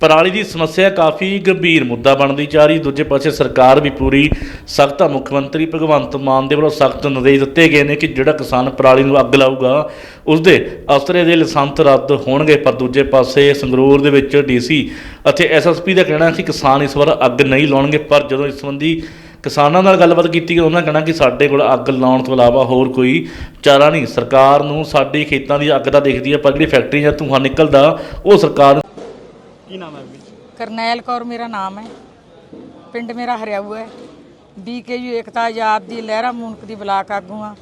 ਪਰਾਲੀ ਦੀ ਸਮੱਸਿਆ ਕਾਫੀ ਗੰਭੀਰ ਮੁੱਦਾ ਬਣਦੀ ਜਾ ਰਹੀ। ਦੂਜੇ ਪਾਸੇ ਸਰਕਾਰ ਵੀ ਪੂਰੀ ਸਖਤ ਆ। ਮੁੱਖ ਮੰਤਰੀ ਭਗਵੰਤ ਮਾਨ ਦੇ ਵੱਲੋਂ ਸਖਤ ਨਿਰਦੇਸ਼ ਦਿੱਤੇ ਗਏ ਨੇ ਕਿ ਜਿਹੜਾ ਕਿਸਾਨ ਪਰਾਲੀ ਨੂੰ ਅੱਗ ਲਾਊਗਾ ਉਸ ਦੇ ਅਸਰੇ ਦੇ ਲਾਇਸੈਂਸ ਰੱਦ ਹੋਣਗੇ। ਪਰ ਦੂਜੇ ਪਾਸੇ ਸੰਗਰੂਰ ਦੇ ਵਿੱਚ ਡੀਸੀ ਅਤੇ ਐਸਐਸਪੀ ਦਾ ਕਹਿਣਾ ਕਿ ਕਿਸਾਨ ਇਸ ਵਾਰ ਅੱਗ ਨਹੀਂ ਲਾਉਣਗੇ। ਪਰ ਜਦੋਂ ਇਸ ਸੰਬੰਧੀ ਕਿਸਾਨਾਂ ਨਾਲ ਗੱਲਬਾਤ ਕੀਤੀ ਗਈ, ਉਹਨਾਂ ਕਹਿਣਾ ਕਿ ਸਾਡੇ ਕੋਲ ਅੱਗ ਲਾਉਣ ਤੋਂ ਇਲਾਵਾ ਹੋਰ ਕੋਈ ਚਾਰਾ ਨਹੀਂ। ਸਰਕਾਰ ਨੂੰ ਸਾਡੀ ਖੇਤਾਂ ਦੀ ਅੱਗ ਤਾਂ ਦੇਖਦੀ ਹੈ ਪਰ ਜਿਹੜੀ ਫੈਕਟਰੀ ਜਾਂ ਧੂੰਆਂ ਨਿਕਲਦਾ, ਉਹ ਸਰਕਾਰ ਕੀ ਨਾਮ ਹੈ ਵੀ ਕਰਨੈਲ ਕੌਰ ਮੇਰਾ ਨਾਮ ਹੈ। ਪਿੰਡ ਮੇਰਾ ਹਰਿਆਊ ਹੈ। ਬੀਕੇਯੂ ਏਕਤਾ ਆਜ਼ਾਦ ਦੀ ਲਹਿਰਾ ਮੂਨਕ ਦੀ ਬਲਾਕ ਆਗੂ ਆ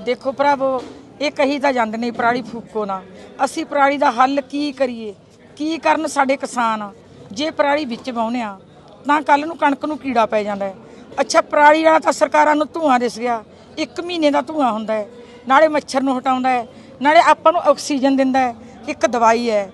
ਦੇਖੋ ਭਰਾਵੋ, ਇਹ ਕਹੀ ਤਾਂ ਜਾਂਦੇ ਨਹੀਂ ਪਰਾਲੀ ਫੂਕੋ ਨਾ। ਅਸੀਂ ਪਰਾਲੀ ਦਾ ਹੱਲ ਕੀ ਕਰੀਏ? ਕੀ ਕਰਨ ਸਾਡੇ ਕਿਸਾਨ? ਜੇ ਪਰਾਲੀ ਵਿੱਚ ਵਾਹੁੰਦੇ ਆ ਤਾਂ ਕੱਲ ਨੂੰ ਕਣਕ ਨੂੰ ਕੀੜਾ ਪੈ ਜਾਂਦਾ ਹੈ। ਅੱਛਾ, ਪਰਾਲੀ ਵਾਲਾ ਤਾਂ ਸਰਕਾਰਾਂ ਨੂੰ ਧੂਆਂ ਦਿਸ ਗਿਆ। ਇੱਕ ਮਹੀਨੇ ਦਾ ਧੂਆਂ ਹੁੰਦਾ ਹੈ। ਨਾਲੇ ਮੱਛਰ ਨੂੰ ਹਟਾਉਂਦਾ ਹੈ। ਨਾਲੇ ਆਪਾਂ ਨੂੰ ਆਕਸੀਜਨ ਦਿੰਦਾ ਹੈ। ਇੱਕ ਦਵਾਈ ਹੈ।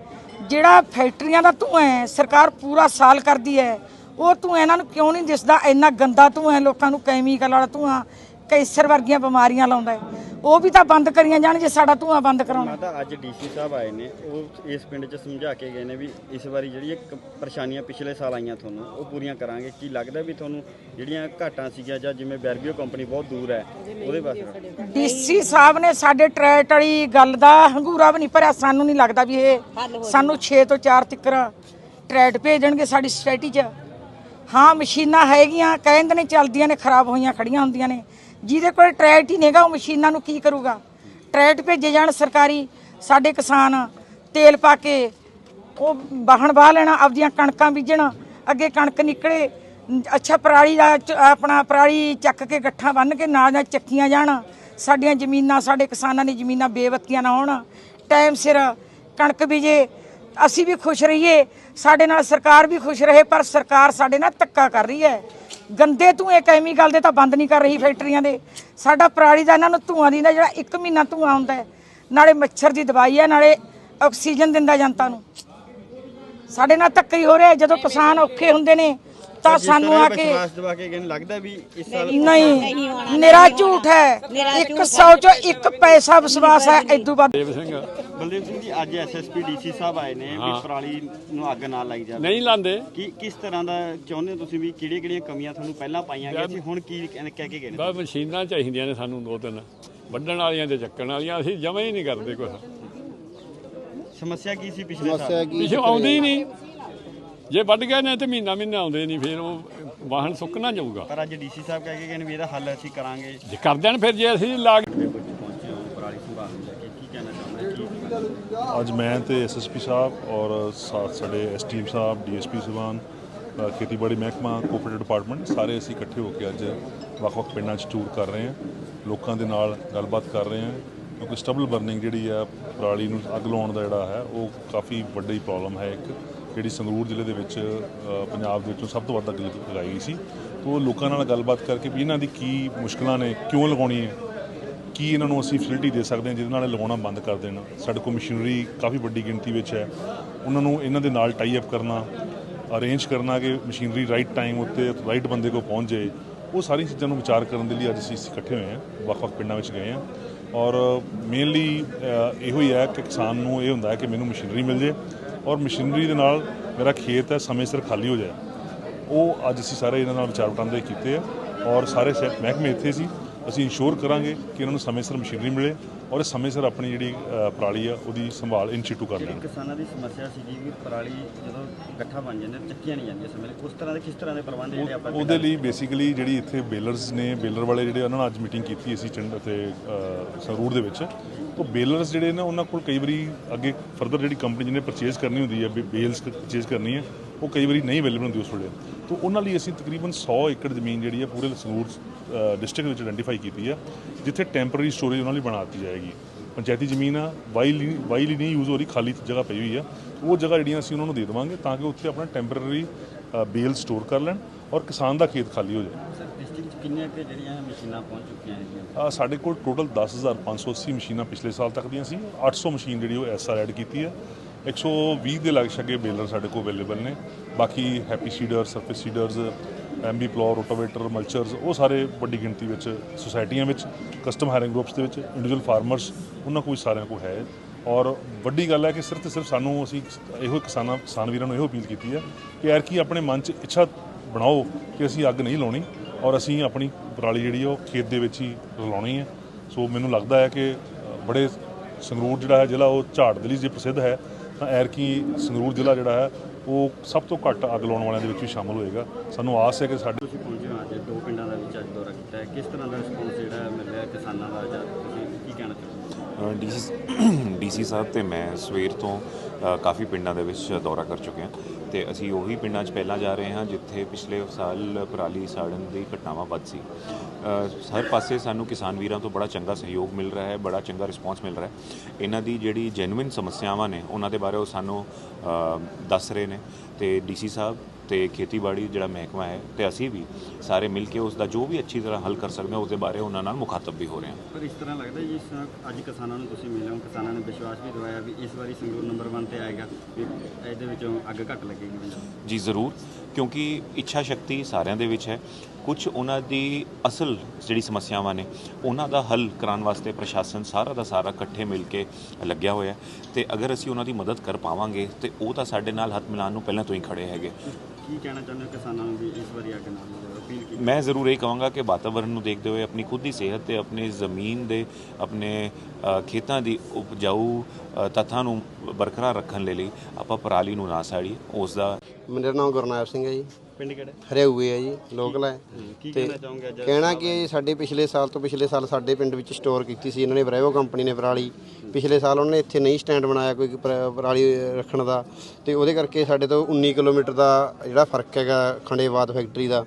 ਜਿਹੜਾ ਫੈਕਟਰੀਆਂ ਦਾ ਧੂਆਂ ਹੈ, ਸਰਕਾਰ ਪੂਰਾ ਸਾਲ ਕਰਦੀ ਹੈ, ਉਹ ਧੂਆਂ ਇਹਨਾਂ ਨੂੰ ਕਿਉਂ ਨਹੀਂ ਦਿਸਦਾ? ਇੰਨਾ ਗੰਦਾ ਧੂਆਂ ਹੈ, ਲੋਕਾਂ ਨੂੰ ਕੈਮੀਕਲ ਵਾਲਾ ਧੂਆਂ ਕੈਂਸਰ ਵਰਗੀਆਂ ਬਿਮਾਰੀਆਂ ਲਾਉਂਦਾ ਹੈ। ਉਹ ਵੀ ਤਾਂ ਬੰਦ ਕਰੀਆਂ ਜਾਣ ਜੇ ਸਾਡਾ ਧੂਆਂ ਬੰਦ ਕਰਾਉਣਾ। ਮਾਤਾ ਅੱਜ ਡੀਸੀ ਸਾਹਿਬ ਆਏ ਨੇ ਉਹ ਇਸ ਪਿੰਡ 'ਚ ਸਮਝਾ ਕੇ ਗਏ ਨੇ ਵੀ ਇਸ ਵਾਰੀ ਜਿਹੜੀ ਇੱਕ ਪਰੇਸ਼ਾਨੀਆਂ ਪਿਛਲੇ ਸਾਲ ਆਈਆਂ ਤੁਹਾਨੂੰ ਉਹ ਪੂਰੀਆਂ ਕਰਾਂਗੇ। ਕੀ ਲੱਗਦਾ ਵੀ ਤੁਹਾਨੂੰ ਜਿਹੜੀਆਂ ਘਾਟਾਂ ਸੀਗੀਆਂ ਜਾਂ ਜਿਵੇਂ ਬੈਰਬੀਓ ਕੰਪਨੀ ਬਹੁਤ ਦੂਰ ਹੈ ਉਹਦੇ ਵਾਸਤੇ? ਡੀਸੀ ਸਾਹਿਬ ਨੇ ਸਾਡੇ ਟਰੈਟ ਵਾਲੀ ਗੱਲ ਦਾ ਹੰਗੂਰਾ ਵੀ ਨਹੀਂ ਭਰਿਆ ਸਾਨੂੰ ਨਹੀਂ ਲੱਗਦਾ ਵੀ ਇਹ ਸਾਨੂੰ 6 ਤੋਂ 4 ਤੱਕ ਟਰੈਟ ਭੇਜਣਗੇ ਸਾਡੀ ਸੋਸਾਇਟੀ 'ਚ। ਹਾਂ ਮਸ਼ੀਨਾਂ ਹੈਗੀਆਂ ਕਹਿੰਦੇ ਨੇ ਚੱਲਦੀਆਂ ਨੇ ਖਰਾਬ ਹੋਈਆਂ ਖੜੀਆਂ ਹੁੰਦੀਆਂ ਨੇ। ਜਿਹਦੇ ਕੋਲ ਟਰੈਕਟ ਹੀ ਨਹੀਂਗਾ ਉਹ ਮਸ਼ੀਨਾਂ ਨੂੰ ਕੀ ਕਰੂਗਾ? ਟਰੈਕਟ ਭੇਜੇ ਜਾਣ ਸਰਕਾਰੀ, ਸਾਡੇ ਕਿਸਾਨ ਤੇਲ ਪਾ ਕੇ, ਉਹ ਵਾਹਣ ਵਾਹ ਲੈਣਾ, ਆਪਦੀਆਂ ਕਣਕਾਂ ਬੀਜਣ, ਅੱਗੇ ਕਣਕ ਨਿਕਲੇ, ਅੱਛਾ ਪਰਾਲੀ ਦਾ ਚ- ਆਪਣਾ ਪਰਾਲੀ ਚੱਕ ਕੇ ਗੱਠਾਂ ਬੰਨ ਕੇ ਨਾਲ ਨਾਲ ਚੱਕੀਆਂ ਜਾਣ, ਸਾਡੀਆਂ ਜ਼ਮੀਨਾਂ, ਸਾਡੇ ਕਿਸਾਨਾਂ ਦੀ ਜ਼ਮੀਨਾਂ ਬੇਵੱਤੀਆਂ ਨਾ ਹੋਣ, ਟਾਈਮ ਸਿਰ ਕਣਕ ਬੀਜੇ, ਅਸੀਂ ਵੀ ਖੁਸ਼ ਰਹੀਏ, ਸਾਡੇ ਨਾਲ ਸਰਕਾਰ ਵੀ ਖੁਸ਼ ਰਹੇ, ਪਰ ਸਰਕਾਰ ਸਾਡੇ ਨਾਲ ਧੱਕਾ ਕਰ ਰਹੀ ਹੈ। ਗੰਦੇ ਧੂਏ, ਕੈਮੀਕਲ ਦੇ ਤਾਂ ਬੰਦ ਨਹੀਂ ਕਰ ਰਹੀ ਫੈਕਟਰੀਆਂ ਦੇ। ਸਾਡਾ ਪਰਾਲੀ ਦਾ ਇਹਨਾਂ ਨੂੰ ਧੂਆਂ ਦਿੰਦਾ ਜਿਹੜਾ 1 ਮਹੀਨਾ ਧੂਆਂ ਹੁੰਦਾ ਹੈ। ਨਾਲੇ ਮੱਛਰ ਦੀ ਦਵਾਈ ਹੈ, ਨਾਲੇ ਆਕਸੀਜਨ ਦਿੰਦਾ ਜਨਤਾ ਨੂੰ। ਸਾਡੇ ਨਾਲ ਧੱਕਾ ਹੀ ਹੋ ਰਿਹਾ ਜਦੋਂ ਕਿਸਾਨ ਔਖੇ ਹੁੰਦੇ ਨੇ ਤਾਂ ਸਾਨੂੰ ਆ ਕੇ ਵਿਸ਼ਵਾਸ ਦਵਾ ਕੇ ਨੇ, ਲੱਗਦਾ ਵੀ ਇਸ ਸਾਲ ਨਹੀਂ ਮੇਰਾ ਝੂਠ ਹੈ। 100 ਚੋਂ 1 ਪੈਸਾ ਵਿਸ਼ਵਾਸ ਹੈ ਇਦੋਂ ਵੱਧ ਬਲਦੇਵ ਸਿੰਘ। ਜੀ ਅੱਜ ਐਸਐਸਪੀ ਡੀਸੀ ਸਾਹਿਬ ਆਏ ਨੇ ਵੀ ਪਰਾਲੀ ਨੂੰ ਅੱਗ ਨਾ ਲਾਈ ਜਾਵੇ। ਨਹੀਂ ਲਾਂਦੇ। ਕੀ ਕਿਸ ਤਰ੍ਹਾਂ ਦਾ ਚਾਹੁੰਦੇ ਹੋ ਤੁਸੀਂ ਵੀ ਕਿਹੜੀਆਂ ਕਿਹੜੀਆਂ ਕਮੀਆਂ ਤੁਹਾਨੂੰ ਪਹਿਲਾਂ ਪਾਈਆਂ ਗਈਆਂ ਸੀ ਹੁਣ ਕੀ ਕਹਿ ਕਹਿ ਕੇ ਗਏ ਨੇ ਬਸ ਮਸ਼ੀਨਾਂ ਚਾਹੀਦੀਆਂ ਨੇ ਸਾਨੂੰ ਦੋ ਤਿੰਨ। ਵੱਢਣ ਵਾਲੀਆਂ ਤੇ ਚੱਕਣ ਵਾਲੀਆਂ ਅਸੀਂ ਜਮਾ ਹੀ ਨਹੀਂ ਕਰਦੇ ਕੁਛ। ਸਮੱਸਿਆ ਕੀ ਸੀ ਪਿਛਲੇ ਸਾਲ? ਪਿੱਛੇ ਆਉਂਦੇ ਹੀ ਨਹੀਂ। ਜੇ ਵੱਢ ਗਏ ਨੇ ਤੇ ਮਹੀਨਾ ਮਹੀਨਾ ਆਉਂਦੇ ਨਹੀਂ ਫਿਰ ਉਹ ਵਾਹਨ ਸੁੱਕਣਾ ਜਾਊਗਾ। ਪਰ ਅੱਜ ਡੀਸੀ ਸਾਹਿਬ ਕਹਿ ਕੇ ਗਏ ਨੇ ਵੀ ਇਹਦਾ ਹੱਲ ਅਸੀਂ ਕਰਾਂਗੇ। ਜੇ ਕਰ ਦੇਣ ਫਿਰ ਜੇ ਅਸੀਂ ਲਾ ਕੇ ਪਹੁੰਚੇ ਹੋ ਪਰਾਲੀ ਸੰਭਾਲ ਨੂੰ ਲੈ ਕੇ ਕੀ ਕਹਿਣਾ ਚਾਹੁੰਦੇ ਕੀ ਅੱਜ ਮੈਂ ਤੇ ਐਸਐਸਪੀ ਸਾਹਿਬ ਔਰ ਸਾਥ ਸਾਡੇ ਐਸਟੀਐਮ ਸਾਹਿਬ ਡੀਐਸਪੀ ਸਾਹਿਬਾਨ ਅ, ਖੇਤੀਬਾੜੀ ਮਹਿਕਮਾ ਕੋਆਪਰੇਟਿਵ ਡਿਪਾਰਟਮੈਂਟ ਸਾਰੇ ਅਸੀਂ ਇਕੱਠੇ ਹੋ ਕੇ ਅੱਜ ਵੱਖ-ਵੱਖ ਪਿੰਡਾਂ 'ਚ ਟੂਰ ਕਰ ਰਹੇ ਹਾਂ। ਲੋਕਾਂ ਦੇ ਨਾਲ ਗੱਲਬਾਤ ਕਰ ਰਹੇ ਹਾਂ। ਕਿਉਂਕਿ ਸਟਬਲ ਬਰਨਿੰਗ ਜਿਹੜੀ ਆ ਪਰਾਲੀ ਨੂੰ ਅੱਗ ਲਾਉਣ ਦਾ ਜਿਹੜਾ ਹੈ ਉਹ ਕਾਫੀ ਵੱਡੀ ਪ੍ਰੋਬਲਮ ਹੈ ਇੱਕ। ਜਿਹੜੀ ਸੰਗਰੂਰ ਜ਼ਿਲ੍ਹੇ ਦੇ ਵਿੱਚ ਪੰਜਾਬ ਦੇ ਵਿੱਚੋਂ ਸਭ ਤੋਂ ਵੱਧ ਅੱਗ ਲਗਾਈ ਗਈ ਸੀ। ਤੋਂ ਉਹ ਲੋਕਾਂ ਨਾਲ ਗੱਲਬਾਤ ਕਰਕੇ ਵੀ ਇਹਨਾਂ ਦੀ ਕੀ ਮੁਸ਼ਕਲਾਂ ਨੇ, ਕਿਉਂ ਲਗਾਉਣੀ ਹੈ? ਕੀ ਇਹਨਾਂ ਨੂੰ ਅਸੀਂ ਫੈਸਿਲਿਟੀ ਦੇ ਸਕਦੇ ਹਾਂ ਜਿਹਦੇ ਨਾਲ ਇਹ ਲਗਾਉਣਾ ਬੰਦ ਕਰ ਦੇਣ? ਸਾਡੇ ਕੋਲ ਮਸ਼ੀਨਰੀ ਕਾਫੀ ਵੱਡੀ ਗਿਣਤੀ ਵਿੱਚ ਹੈ। ਉਹਨਾਂ ਨੂੰ ਇਹਨਾਂ ਦੇ ਨਾਲ ਟਾਈ ਅਪ ਕਰਨਾ ਅਰੇਂਜ ਕਰਨਾ ਕਿ ਮਸ਼ੀਨਰੀ ਰਾਈਟ ਟਾਈਮ ਉੱਤੇ ਰਾਈਟ ਬੰਦੇ ਕੋਲ ਪਹੁੰਚ ਜਾਏ। ਉਹ ਸਾਰੀ ਚੀਜ਼ਾਂ ਨੂੰ ਵਿਚਾਰ ਕਰਨ ਦੇ ਲਈ ਅੱਜ ਅਸੀਂ ਇਕੱਠੇ ਹੋਏ ਹਾਂ, ਵੱਖ-ਵੱਖ ਪਿੰਡਾਂ ਵਿੱਚ ਗਏ ਹਾਂ। ਔਰ ਮੇਨਲੀ ਇਹੋ ਹੀ ਹੈ ਕਿ ਕਿਸਾਨ ਨੂੰ ਇਹ ਹੁੰਦਾ ਹੈ ਕਿ ਮੈਨੂੰ ਮਸ਼ੀਨਰੀ ਮਿਲ ਜੇ ਔਰ ਮਸ਼ੀਨਰੀ ਦੇ ਨਾਲ ਮੇਰਾ ਖੇਤ ਹੈ, ਸਮੇਂ ਸਿਰ ਖਾਲੀ ਹੋ ਜਾਏ। ਉਹ ਅੱਜ ਅਸੀਂ ਸਾਰੇ ਇਹਨਾਂ ਨਾਲ ਵਿਚਾਰ ਵਟਾਂਦਰੇ ਕੀਤੇ ਆ ਔਰ ਸਾਰੇ ਸੈਟ ਮਹਿਕਮੇ ਇੱਥੇ ਸੀ। ਅਸੀਂ ਇੰਸ਼ੋਰ ਕਰਾਂਗੇ ਕਿ ਇਹਨਾਂ ਨੂੰ ਸਮੇਂ ਸਿਰ ਮਸ਼ੀਨਰੀ ਮਿਲੇ ਔਰ ਸਮੇਂ ਸਿਰ ਆਪਣੀ ਜਿਹੜੀ ਪਰਾਲੀ ਆ ਉਹਦੀ ਸੰਭਾਲ ਇਨ ਸਿੱਟੂ ਕਰ ਲੈਣ। ਕਿਸਾਨਾਂ ਦੀ ਸਮੱਸਿਆ ਸੀ ਵੀ ਪਰਾਲੀ ਜਦੋਂ ਇਕੱਠਾ ਬਣ ਜਾਂਦੇ ਚੱਕੀਆਂ ਨਹੀਂ ਜਾਂਦੀਆਂ ਸਮੇਂ ਉਸ ਤਰ੍ਹਾਂ ਦੇ ਕਿਸ ਤਰ੍ਹਾਂ ਦੇ ਪ੍ਰਬੰਧ ਜਿਹੜੇ ਆਪਾਂ ਉਹਦੇ ਲਈ ਬੇਸਿਕਲੀ ਜਿਹੜੀ ਇੱਥੇ ਬੇਲਰਸ ਨੇ ਬੇਲਰ ਵਾਲੇ ਜਿਹੜੇ ਉਹਨਾਂ ਨਾਲ ਅੱਜ ਮੀਟਿੰਗ ਕੀਤੀ ਅਸੀਂ ਚੰਡ ਤੇ ਅ, ਸੰਗਰੂਰ ਦੇ ਵਿੱਚ। ਉਹ ਬੇਲਰਸ ਜਿਹੜੇ ਨੇ ਉਹਨਾਂ ਕੋਲ ਕਈ ਵਾਰੀ ਅੱਗੇ ਫਰਦਰ ਜਿਹੜੀ ਕੰਪਨੀ ਜਿਹਨੇ ਪਰਚੇਸ ਕਰਨੀ ਹੁੰਦੀ ਹੈ ਬੇਲਸ ਪਰਚੇਸ ਕਰਨੀ ਹੈ ਉਹ ਕਈ ਵਾਰੀ ਨਹੀਂ ਅਵੇਲੇਬਲ ਹੁੰਦੀ ਉਸ ਵੇਲੇ। ਤਾਂ ਉਹਨਾਂ ਲਈ ਅਸੀਂ ਤਕਰੀਬਨ 100 ਏਕੜ ਜ਼ਮੀਨ ਜਿਹੜੀ ਹੈ ਪੂਰੇ ਸੰਗਰੂਰ ਡਿਸਟ੍ਰਿਕਟ ਵਿੱਚ ਆਇਡੈਂਟੀਫਾਈ ਕੀਤੀ ਹੈ ਜਿੱਥੇ ਟੈਂਪਰੇਰੀ ਸਟੋਰੇਜ ਉਹਨਾਂ ਲਈ ਬਣਾ ਦਿੱਤੀ ਜਾਏਗੀ। ਪੰਚਾਇਤੀ ਜ਼ਮੀਨ ਆ ਵਾਈਲੀ ਵਾਈਲੀ ਨਹੀਂ ਯੂਜ਼ ਹੋ ਰਹੀ ਖਾਲੀ ਜਗ੍ਹਾ ਪਈ ਹੋਈ ਆ। ਉਹ ਜਗ੍ਹਾ ਜਿਹੜੀਆਂ ਅਸੀਂ ਉਹਨਾਂ ਨੂੰ ਦੇ ਦੇਵਾਂਗੇ ਤਾਂ ਕਿ ਉੱਥੇ ਆਪਣਾ ਟੈਂਪਰੇਰੀ ਬੇਲ ਸਟੋਰ ਕਰ ਲੈਣ ਔਰ ਕਿਸਾਨ ਦਾ ਖੇਤ ਖਾਲੀ ਹੋ ਜਾਏ। ਸਰ ਡਿਸਟ੍ਰਿਕਟ ਕਿੰਨੀਆਂ ਕਿ ਜਿਹੜੀਆਂ ਮਸ਼ੀਨਾਂ ਪਹੁੰਚ ਚੁੱਕੀਆਂ ਅ, ਸਾਡੇ ਕੋਲ ਟੋਟਲ 10580 ਮਸ਼ੀਨਾਂ ਪਿਛਲੇ ਸਾਲ ਤੱਕ ਦੀਆਂ ਸੀ। 800 ਮਸ਼ੀਨ ਜਿਹੜੀ ਉਹ ਐਸਆਰ ਐਡ ਕੀਤੀ ਹੈ 120 ਦੇ ਲਗ ਛੱਗੇ ਬੇਲਰ ਸਾਡੇ ਕੋਲ ਅਵੇਲੇਬਲ ਨੇ। ਬਾਕੀ happy seeder surface seeders MB plough rotavator mulchers ਉਹ ਸਾਰੇ ਵੱਡੀ ਗਿਣਤੀ ਵਿੱਚ ਸੁਸਾਇਟੀਆਂ ਵਿੱਚ ਕਸਟਮ ਹਾਇਰਿੰਗ ਗਰੁੱਪਸ ਦੇ ਵਿੱਚ ਇੰਡੀਵਿਜੂਅਲ ਫਾਰਮਰਸ ਉਹਨਾਂ ਕੋਲ ਸਾਰਿਆਂ ਕੋਲ ਹੈ। ਔਰ ਵੱਡੀ ਗੱਲ ਹੈ ਕਿ ਸਿਰਫ ਤੇ ਸਿਰਫ ਸਾਨੂੰ ਅਸੀਂ ਇਹੋ ਕਿਸਾਨਾਂ, ਕਿਸਾਨ ਵੀਰਾਂ ਨੂੰ ਇਹੋ ਅਪੀਲ ਕੀਤੀ ਹੈ ਕਿ ਯਾਰ ਕੀ ਆਪਣੇ ਮਨ 'ਚ ਇੱਛਾ ਬਣਾਓ ਕਿ ਅਸੀਂ ਅੱਗ ਨਹੀਂ ਲਾਉਣੀ ਔਰ ਅਸੀਂ ਆਪਣੀ ਪਰਾਲੀ ਜਿਹੜੀ ਆ ਉਹ ਖੇਤ ਦੇ ਵਿੱਚ ਹੀ ਲਾਉਣੀ ਹੈ। ਸੋ ਮੈਨੂੰ ਲੱਗਦਾ ਹੈ ਕਿ ਬੜੇ ਸੰਗਰੂਰ ਜਿਹੜਾ ਹੈ ਜ਼ਿਲ੍ਹਾ ਉਹ ਝਾੜ ਦੇ ਲਈ ਜੇ ਪ੍ਰਸਿੱਧ ਹੈ, ਤਾਂ ਐਰਕੀ ਸੰਗਰੂਰ ਜ਼ਿਲ੍ਹਾ ਜਿਹੜਾ ਹੈ ਉਹ ਸਭ ਤੋਂ ਘੱਟ ਅੱਗ ਲਾਉਣ ਵਾਲਿਆਂ ਦੇ ਵਿੱਚ ਵੀ ਸ਼ਾਮਲ ਹੋਏਗਾ। ਸਾਨੂੰ ਆਸ ਹੈ ਕਿ ਸਾਡੇ ਤੁਸੀਂ ਪਹੁੰਚੇ ਹੋ ਅੱਜ ਦੋ ਪਿੰਡਾਂ ਦਾ ਵਿੱਚ ਅੱਜ ਦੌਰਾ ਕੀਤਾ ਹੈ। ਕਿਸ ਤਰ੍ਹਾਂ ਦਾ ਰਿਸਪੌਂਸ ਜਿਹੜਾ ਹੈ ਮਿਲ ਰਿਹਾ ਕਿਸਾਨਾਂ ਦਾ ਜਾਂ ਤੁਸੀਂ ਕੀ ਕਹਿਣਾ ਚਾਹੋਗੇ? ਡੀਸੀ ਡੀਸੀ ਸਾਹਿਬ ਤੇ ਮੈਂ ਸਵੇਰ ਤੋਂ ਕਾਫੀ ਪਿੰਡਾਂ ਦੇ ਵਿੱਚ ਦੌਰਾ ਕਰ ਚੁੱਕੇ ਹਾਂ ਤੇ ਅਸੀਂ ਉਹੀ ਪਿੰਡਾਂ 'ਚ ਪਹਿਲਾਂ ਜਾ ਰਹੇ ਹਾਂ ਜਿੱਥੇ ਪਿਛਲੇ ਸਾਲ ਪਰਾਲੀ ਸਾੜਨ ਦੀ ਘਟਨਾਵਾਂ ਵੱਧ ਸੀ। ਹਰ ਪਾਸੇ ਸਾਨੂੰ ਕਿਸਾਨ ਵੀਰਾਂ ਤੋਂ ਬੜਾ ਚੰਗਾ ਸਹਿਯੋਗ ਮਿਲ ਰਿਹਾ ਹੈ, ਬੜਾ ਚੰਗਾ ਰਿਸਪਾਂਸ ਮਿਲ ਰਿਹਾ ਹੈ। ਇਹਨਾਂ ਦੀ ਜਿਹੜੀ ਜੈਨੂਇਨ ਸਮੱਸਿਆਵਾਂ ਨੇ, ਉਹਨਾਂ ਦੇ ਬਾਰੇ ਉਹ ਸਾਨੂੰ ਦੱਸ ਰਹੇ ਨੇ ਤੇ ਡੀਸੀ ਸਾਹਿਬ ਤੇ ਖੇਤੀਬਾੜੀ ਜਿਹੜਾ ਮਹਿਕਮਾ ਹੈ ਤੇ ਅਸੀਂ ਵੀ ਸਾਰੇ ਮਿਲ ਕੇ ਉਸ ਦਾ ਜੋ ਵੀ ਅੱਛੀ ਤਰ੍ਹਾਂ ਹੱਲ ਕਰ ਸਕਦੇ ਹਾਂ ਉਸ ਦੇ ਬਾਰੇ ਉਹਨਾਂ ਨਾਲ ਮੁਖਾਤਬ ਵੀ ਹੋ ਰਹੇ ਹਾਂ। ਪਰ ਇਸ ਤਰ੍ਹਾਂ ਲੱਗਦਾ ਤਰ੍ਹਾਂ ਅੱਜ ਕਿਸਾਨਾਂ ਨੂੰ ਤੁਸੀਂ ਮਿਲੇ ਹੋ ਕਿਸਾਨਾਂ ਨੇ ਵਿਸ਼ਵਾਸ ਵੀ ਦਿਵਾਇਆ ਵੀ ਇਸ ਵਾਰੀ ਸੰਗਰੂਰ ਨੰਬਰ 1 ਤੇ ਆਏਗਾ ਵੀ ਇਹਦੇ ਵਿੱਚੋਂ ਅੱਗ ਘੱਟ ਲੱਗੇਗੀ। ਜੀ ਜ਼ਰੂਰ ਕਿਉਂਕਿ ਇੱਛਾ ਸ਼ਕਤੀ ਸਾਰਿਆਂ ਦੇ ਵਿੱਚ ਹੈ। ਕੁਝ ਉਹਨਾਂ ਦੀ ਅਸਲ ਜਿਹੜੀ ਸਮੱਸਿਆਵਾਂ ਨੇ ਉਹਨਾਂ ਦਾ ਹੱਲ ਕਰਾਉਣ ਵਾਸਤੇ ਪ੍ਰਸ਼ਾਸਨ ਸਾਰਾ ਦਾ ਸਾਰਾ ਇਕੱਠੇ ਮਿਲ ਕੇ ਲੱਗਿਆ ਹੋਇਆ ਹੈ ਤੇ ਅਗਰ ਅਸੀਂ ਉਹਨਾਂ ਦੀ ਮਦਦ ਕਰ ਪਾਵਾਂਗੇ ਤੇ ਉਹ ਤਾਂ ਸਾਡੇ ਨਾਲ ਹੱਥ ਮਿਲਾਉਣ ਨੂੰ ਪਹਿਲਾਂ ਤੋਂ ਹੀ ਖੜੇ ਹੈਗੇ। ਕੀ ਕਹਿਣਾ ਚਾਹੁੰਦੇ ਹੋ ਕਿਸਾਨਾਂ ਨੂੰ ਵੀ ਇਸ ਵਾਰੀ ਅੱਗ ਨਾ ਲਾਓ ਅਪੀਲ ਕੀ ਮੈਂ ਜ਼ਰੂਰ ਇਹ ਕਹਾਂਗਾ ਕਿ ਵਾਤਾਵਰਣ ਨੂੰ ਦੇਖਦੇ ਹੋਏ ਆਪਣੀ ਖੁਦ ਦੀ ਸਿਹਤ ਤੇ ਆਪਣੀ ਜ਼ਮੀਨ ਦੇ ਆਪਣੇ ਅ, ਖੇਤਾਂ ਦੀ ਉਪਜਾਊ ਅ, ਤੱਤਾਂ ਨੂੰ ਬਰਕਰਾਰ ਰੱਖਣ ਦੇ ਲਈ ਆਪਾਂ ਪਰਾਲੀ ਨੂੰ ਨਾ ਸਾੜੀਏ। ਉਸ ਦਾ ਮੇਰਾ ਨਾਮ ਗੁਰਨਾਇਬ ਸਿੰਘ ਹੈ ਜੀ। ਪਿੰਡ ਕਿਹੜਾ? ਹਰਿਆਊਏ ਹੈ ਜੀ ਲੋਕਲ ਹੈ ਕੀ ਕਹਿਣਾ ਚਾਹੋਗੇ ਅੱਜ? ਕਹਿਣਾ ਕਿ ਸਾਡੇ ਪਿਛਲੇ ਸਾਲ ਤੋਂ ਪਿਛਲੇ ਸਾਲ ਸਾਡੇ ਪਿੰਡ ਵਿੱਚ ਸਟੋਰ ਕੀਤੀ ਸੀ। ਇਹਨਾਂ ਨੇ ਬਰੈਵੋ ਕੰਪਨੀ ਨੇ ਪਰਾਲੀ। ਪਿਛਲੇ ਸਾਲ ਉਹਨਾਂ ਨੇ ਇੱਥੇ ਨਹੀਂ ਸਟੈਂਡ ਬਣਾਇਆ ਕੋਈ ਪਰ- ਪਰਾਲੀ ਰੱਖਣ ਦਾ। ਤੇ ਉਹਦੇ ਕਰਕੇ ਸਾਡੇ ਤੋਂ 19 ਕਿਲੋਮੀਟਰ ਦਾ ਜਿਹੜਾ ਫ਼ਰਕ ਹੈਗਾ ਖੰਡੇਬਾਦ ਫੈਕਟਰੀ ਦਾ।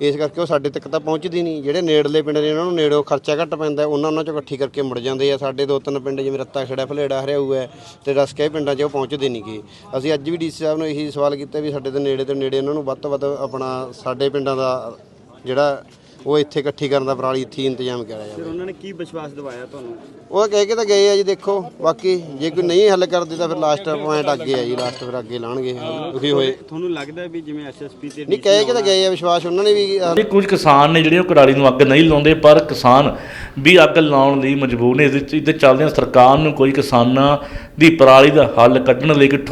ਇਸ ਕਰਕੇ ਉਹ ਸਾਡੇ ਤੱਕ ਤਾਂ ਪਹੁੰਚਦੀ ਨਹੀਂ। ਜਿਹੜੇ ਨੇੜਲੇ ਪਿੰਡ ਨੇ, ਉਹਨਾਂ ਨੂੰ ਨੇੜੋਂ ਖਰਚਾ ਘੱਟ ਪੈਂਦਾ ਉਹਨਾਂ ਉਹਨਾਂ ਚੋਂ ਇਕੱਠੀ ਕਰਕੇ ਮੁੜ ਜਾਂਦੇ ਆ। ਸਾਡੇ ਦੋ ਤਿੰਨ ਪਿੰਡ, ਜਿਵੇਂ ਰੱਤਾ ਖੇੜਾ ਫਲੇੜਾ ਹਰਿਆਊ ਹੈ ਤੇ ਰਸਕੇ ਪਿੰਡਾਂ 'ਚ ਉਹ ਪਹੁੰਚਦੇ ਨਹੀਂਗੇ ਅਸੀਂ ਅੱਜ ਵੀ ਡੀਸੀ ਸਾਹਿਬ ਨੂੰ ਇਹੀ ਸਵਾਲ ਕੀਤਾ ਵੀ ਸਾਡੇ ਦੇ ਨੇੜੇ ਤੋਂ ਨੇੜੇ ਉਹਨਾਂ ਨੂੰ ਵੱਧ ਤੋਂ ਵੱਧ ਆਪਣਾ ਸਾਡੇ ਪਿੰਡਾਂ ਦਾ ਜਿਹੜਾ ਉਹ ਇੱਥੇ ਇਕੱਠੀ ਕਰਨ ਦਾ ਪਰਾਲੀ ਇੱਥੇ ਹੀ ਇੰਤਜ਼ਾਮ ਕਰਿਆ ਜਾਵੇ। ਫਿਰ ਉਹਨਾਂ ਨੇ ਕੀ ਵਿਸ਼ਵਾਸ ਦਿਵਾਇਆ ਤੁਹਾਨੂੰ? ਉਹ ਕਹਿ ਕੇ ਤਾਂ ਗਏ ਆ ਜੀ ਦੇਖੋ ਬਾਕੀ ਜੇ ਕੋਈ ਨਹੀਂ ਹੱਲ ਕਰਦੇ ਤਾਂ ਫਿਰ ਲਾਸਟ ਪੁਆਇੰਟ ਅੱਗੇ ਆ ਜੀ ਲਾਸਟ ਫਿਰ ਅੱਗੇ ਲਾਣਗੇ ਦੁਖੀ ਹੋਏ। ਤੁਹਾਨੂੰ ਲੱਗਦਾ ਵੀ ਜਿਵੇਂ ਐਸਐਸਪੀ ਤੇ ਨਹੀਂ ਕਹਿ ਕੇ ਤਾਂ ਗਏ ਆ ਵਿਸ਼ਵਾਸ ਉਹਨਾਂ ਨੇ ਵੀ ਇਹ ਕੁਝ ਕਿਸਾਨ ਨੇ ਜਿਹੜੇ ਉਹ ਕੁਰਾਲੀ ਨੂੰ ਅੱਗ ਨਹੀਂ ਲਾਉਂਦੇ ਪਰ ਕਿਸਾਨ ਵੀ ਅੱਗ ਲਾਉਣ ਲਈ ਮਜਬੂਰ ਨੇ। ਚ- ਇਹਦੇ ਚੱਲਦਿਆਂ ਸਰਕਾਰ ਨੂੰ ਕੋਈ ਕਿਸਾਨਾਂ ਦੀ ਪਰਾਲੀ ਦਾ ਹੱਲ ਕੱਢਣ ਲਈ ਠੋਸ